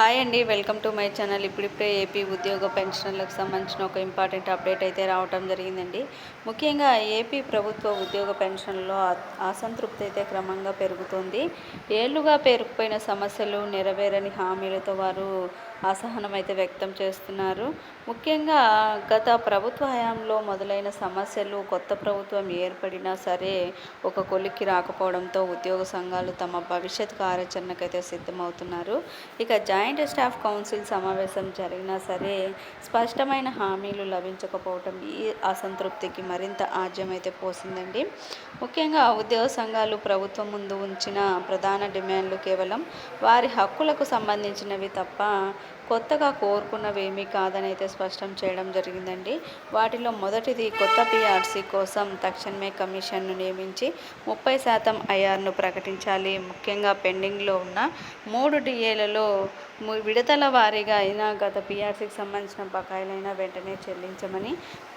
Hi అండి welcome to my channel. ఇప్పుడిప్పుడే AP ఉద్యోగ పెన్షన్లకు సంబంధించిన ఒక ఇంపార్టెంట్ అప్డేట్ అయితే రావటం జరిగిందండి. ముఖ్యంగా ఏపీ ప్రభుత్వ ఉద్యోగ పెన్షన్లో అ- అసంతృప్తి అయితే క్రమంగా పెరుగుతుంది. ఏళ్ళుగా పేరుకుపోయిన సమస్యలు నెరవేరని హామీలతో వారు అసహనం అయితే వ్యక్తం చేస్తున్నారు. ముఖ్యంగా గత ప్రభుత్వ హయాంలో మొదలైన సమస్యలు కొత్త ప్రభుత్వం ఏర్పడినా సరే ఒక కొలిక్కి రాకపోవడంతో ఉద్యోగ సంఘాలు తమ భవిష్యత్ కార్యాచరణకైతే సిద్ధమవుతున్నారు. ఇక జాయింట్ స్టాఫ్ కౌన్సిల్ సమావేశం జరిగినా సరే స్పష్టమైన హామీలు లభించకపోవటం ఈ అసంతృప్తికి మరింత ఆజ్యమైతే పోసిందండి. ముఖ్యంగా ఉద్యోగ సంఘాలు ప్రభుత్వం ముందు ఉంచిన ప్రధాన డిమాండ్లు కేవలం వారి హక్కులకు సంబంధించినవి తప్ప కొత్తగా కోరుకున్నవేమీ కాదని అయితే స్పష్టం చేయడం జరిగిందండి. వాటిలో మొదటిది కొత్త పిఆర్సీ కోసం తక్షణమే కమిషన్ను నియమించి ముప్పై శాతం ఐఆర్ను ప్రకటించాలి. ముఖ్యంగా పెండింగ్లో ఉన్న మూడు డిఏలలో విడతల వారీగా అయినా గత పిఆర్సీకి సంబంధించిన బకాయిలైనా వెంటనే చెల్లించమని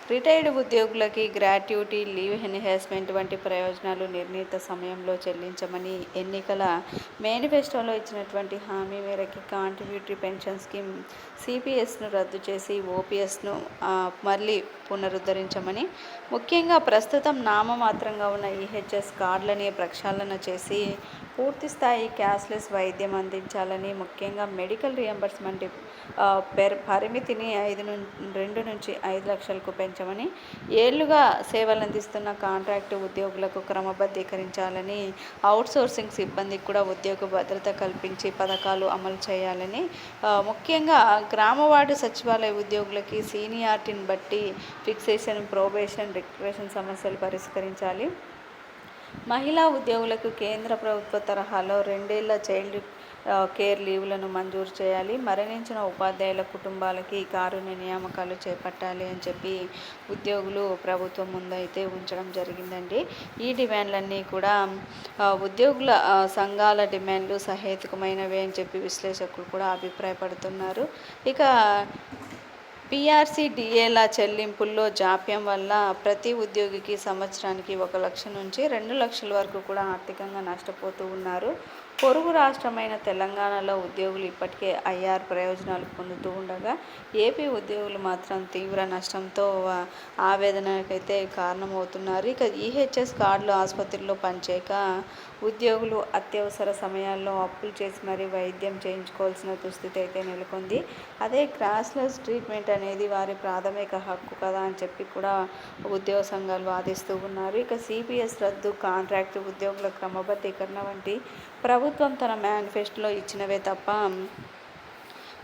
రిటైర్డ్ ఉద్యోగులకి గ్రాట్యుటీ లీవ్ ఎన్హాన్స్మెంట్ వంటి ప్రయోజనాలు నిర్ణీత సమయంలో చెల్లించమని ఎన్నికల మేనిఫెస్టోలో ఇచ్చినటువంటి హామీ మేరకి కాంట్రిబ్యూటరీ పెన్షన్ స్కీమ్ సిపిఎస్ను రద్దు చేసి ఓపీఎస్ను మళ్ళీ పునరుద్ధరించమని ముఖ్యంగా ప్రస్తుతం నామమాత్రంగా ఉన్న ఈహెచ్ఎస్ కార్డులని ప్రక్షాళన చేసి పూర్తిస్థాయి క్యాష్లెస్ వైద్యం అందించాలని ముఖ్యంగా మెడికల్ రియంబర్స్మెంట్ పెర్ పరిమితిని ఐదు ను రెండు నుంచి ఐదు లక్షలకు పెంచమని ఏళ్ళుగా సేవలు అందిస్తున్న కాంట్రాక్టు ఉద్యోగులకు క్రమబద్ధీకరించాలని అవుట్సోర్సింగ్ సిబ్బందికి కూడా ఉద్యోగ భద్రత కల్పించి పథకాలు అమలు చేయాలని ముఖ్యంగా గ్రామ వార్డు సచివాలయ ఉద్యోగులకి సీనియారిటీని బట్టి ఫిక్సేషన్ ప్రోబేషన్ రిక్రేషన్ సమస్యలు పరిష్కరించాలి. మహిళా ఉద్యోగులకు కేంద్ర ప్రభుత్వ తరహాలో రెండేళ్ళ చైల్డ్ కేర్ లీవ్లను మంజూరు చేయాలి. మరణించిన ఉపాధ్యాయుల కుటుంబాలకి కారుణ్య నియామకాలు చేపట్టాలి అని చెప్పి ఉద్యోగులు ప్రభుత్వం ముందు అయితే ఉంచడం జరిగిందండి. ఈ డిమాండ్లన్నీ కూడా ఉద్యోగుల సంఘాల డిమాండ్లు సహేతుకమైనవి అని చెప్పి విశ్లేషకులు కూడా అభిప్రాయపడుతున్నారు. ఇక పిఆర్సిడిఏల చెల్లింపుల్లో జాప్యం వల్ల ప్రతి ఉద్యోగికి సంవత్సరానికి ఒక లక్ష నుంచి రెండు లక్షల వరకు కూడా ఆర్థికంగా నష్టపోతూ ఉన్నారు. పొరుగు రాష్ట్రమైన తెలంగాణలో ఉద్యోగులు ఇప్పటికే ఐఆర్ ప్రయోజనాలు పొందుతూ ఉండగా ఏపీ ఉద్యోగులు మాత్రం తీవ్ర నష్టంతో ఆవేదనకైతే కారణమవుతున్నారు. ఇక ఈహెచ్ఎస్ కార్డులు ఆసుపత్రిలో పనిచేయక ఉద్యోగులు అత్యవసర సమయాల్లో అప్పులు చేసి మరీ వైద్యం చేయించుకోవాల్సిన దుస్థితి అయితే నెలకొంది. అదే క్రాస్లెస్ ట్రీట్మెంట్ అనేది వారి ప్రాథమిక హక్కు కదా అని చెప్పి కూడా ఉద్యోగ సంఘాలు వాదిస్తూ ఉన్నారు. ఇక సిపిఎస్ రద్దు కాంట్రాక్ట్ ఉద్యోగుల క్రమబద్ధీకరణ వంటి ప్రభుత్వం తన మేనిఫెస్టోలో ఇచ్చినవే తప్ప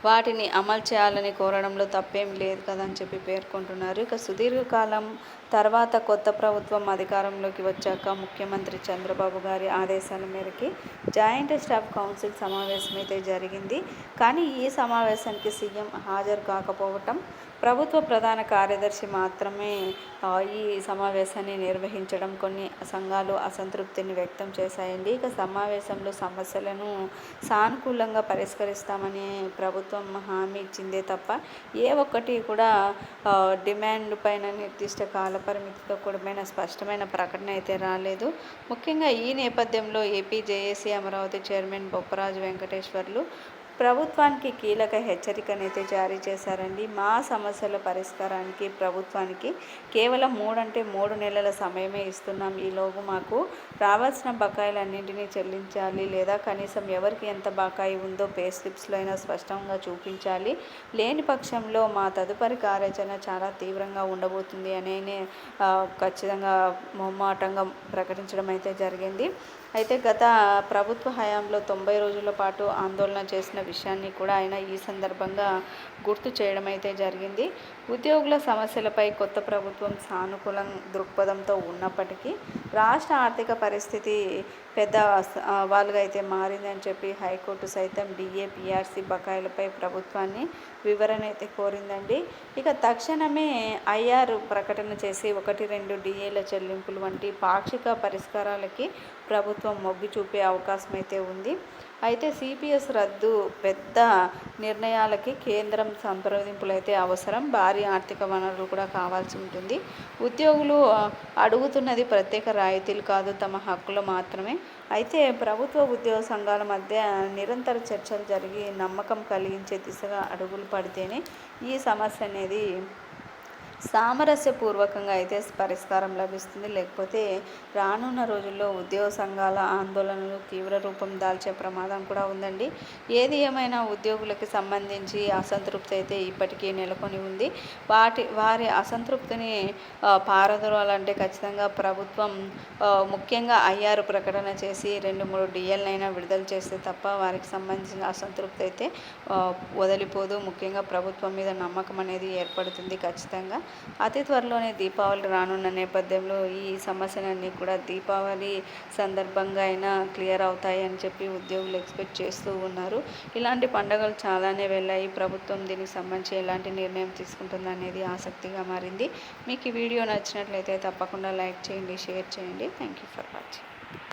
వాటిని అమలు చేయాలని కోరడంలో తప్పేం లేదు కదా అని చెప్పి పేర్కొంటున్నారు. ఇక సుదీర్ఘకాలం తర్వాత కొత్త ప్రభుత్వం అధికారంలోకి వచ్చాక ముఖ్యమంత్రి చంద్రబాబు గారి ఆదేశాల మేరకి జాయింట్ స్టాఫ్ కౌన్సిల్ సమావేశం అయితే జరిగింది. కానీ ఈ సమావేశానికి సీఎం హాజరు కాకపోవటం ప్రభుత్వ ప్రధాన కార్యదర్శి మాత్రమే ఈ సమావేశాన్ని నిర్వహించడం కొన్ని సంఘాలు అసంతృప్తిని వ్యక్తం చేశాయండి. ఇక సమావేశంలో సమస్యలను సానుకూలంగా పరిష్కరిస్తామని ప్రభుత్వం హామీ ఇచ్చిందే తప్ప ఏ ఒక్కటి కూడా డిమాండ్ పైన నిర్దిష్ట కాల పరిమితితో కూడమైన స్పష్టమైన ప్రకటన అయితే రాలేదు. ముఖ్యంగా ఈ నేపథ్యంలో AP JAC Amaravati chairman Bopparaju Venkateswarlu ప్రభుత్వానికి కీలక హెచ్చరికనైతే జారీ చేశారండి. మా సమస్యల పరిష్కారానికి ప్రభుత్వానికి కేవలం మూడంటే మూడు నెలల సమయమే ఇస్తున్నాం. ఈలోపు మాకు రావాల్సిన బకాయిలన్నింటినీ చెల్లించాలి లేదా కనీసం ఎవరికి ఎంత బకాయి ఉందో పే స్లిప్స్లో అయినా స్పష్టంగా చూపించాలి. లేని పక్షంలో మా తదుపరి కార్యాచరణ చాలా తీవ్రంగా ఉండబోతుంది అనే ఖచ్చితంగా మొహమాటంగా ప్రకటించడం అయితే జరిగింది. అయితే గత ప్రభుత్వ హయాంలో తొంభై రోజుల పాటు ఆందోళన చేసిన విషయాన్ని కూడా ఆయన ఈ సందర్భంగా గుర్తు చేయడం అయితే జరిగింది. ఉద్యోగుల సమస్యలపై కొత్త ప్రభుత్వం సానుకూల దృక్పథంతో ఉన్నప్పటికీ రాష్ట్ర ఆర్థిక పరిస్థితి పెద్ద సవాలుగా వాళ్ళుగా అయితే మారిందని చెప్పి హైకోర్టు సైతం డిఏ పిఆర్సీ బకాయిలపై ప్రభుత్వాన్ని వివరణ అయితే కోరిందండి. ఇక తక్షణమే ఐఆర్ ప్రకటన చేసి ఒకటి రెండు డిఏల చెల్లింపులు వంటి పాక్షిక పరిష్కారాలకి ప్రభుత్వం మొగ్గు చూపే అవకాశం అయితే ఉంది. అయితే సిపిఎస్ రద్దు పెద్ద నిర్ణయాలకి కేంద్రం సంప్రదింపులు అయితే అవసరం. భారీ ఆర్థిక వనరులు కూడా కావాల్సి ఉంటుంది. ఉద్యోగులు అడుగుతున్నది ప్రత్యేక రాయితీలు కాదు తమ హక్కులు మాత్రమే. అయితే ప్రభుత్వ ఉద్యోగ సంఘాల మధ్య నిరంతర చర్చలు జరిగి నమ్మకం కలిగించే దిశగా అడుగులు పడితేనే ఈ సమస్య అనేది సామరస్యపూర్వకంగా అయితే పరిష్కారం లభిస్తుంది. లేకపోతే రానున్న రోజుల్లో ఉద్యోగ సంఘాల ఆందోళనలు తీవ్ర రూపం దాల్చే ప్రమాదం కూడా ఉందండి. ఏది ఏమైనా ఉద్యోగులకు సంబంధించి అసంతృప్తి అయితే ఇప్పటికీ నెలకొని ఉంది. వాటి వారి అసంతృప్తిని పారదోలాలంటే ఖచ్చితంగా ప్రభుత్వం ముఖ్యంగా ఐఆర్ ప్రకటన చేసి రెండు మూడు డిఎల్నైనా విడుదల చేస్తే తప్ప వారికి సంబంధించిన అసంతృప్తి అయితే వదిలిపోదు. ముఖ్యంగా ప్రభుత్వం మీద నమ్మకం అనేది ఏర్పడుతుంది ఖచ్చితంగా. అతి త్వరలోనే దీపావళి రానున్న నేపథ్యంలో ఈ సమస్యలన్నీ కూడా దీపావళి సందర్భంగా అయినా క్లియర్ అవుతాయి అని చెప్పి ఉద్యోగులు ఎక్స్పెక్ట్ చేస్తూ ఉన్నారు. ఇలాంటి పండుగలు చాలానే వెళ్ళాయి. ప్రభుత్వం దీనికి సంబంధించి ఎలాంటి నిర్ణయం తీసుకుంటుంది అనేది ఆసక్తిగా మారింది. మీకు ఈ వీడియో నచ్చినట్లయితే తప్పకుండా లైక్ చేయండి షేర్ చేయండి. Thank you for watching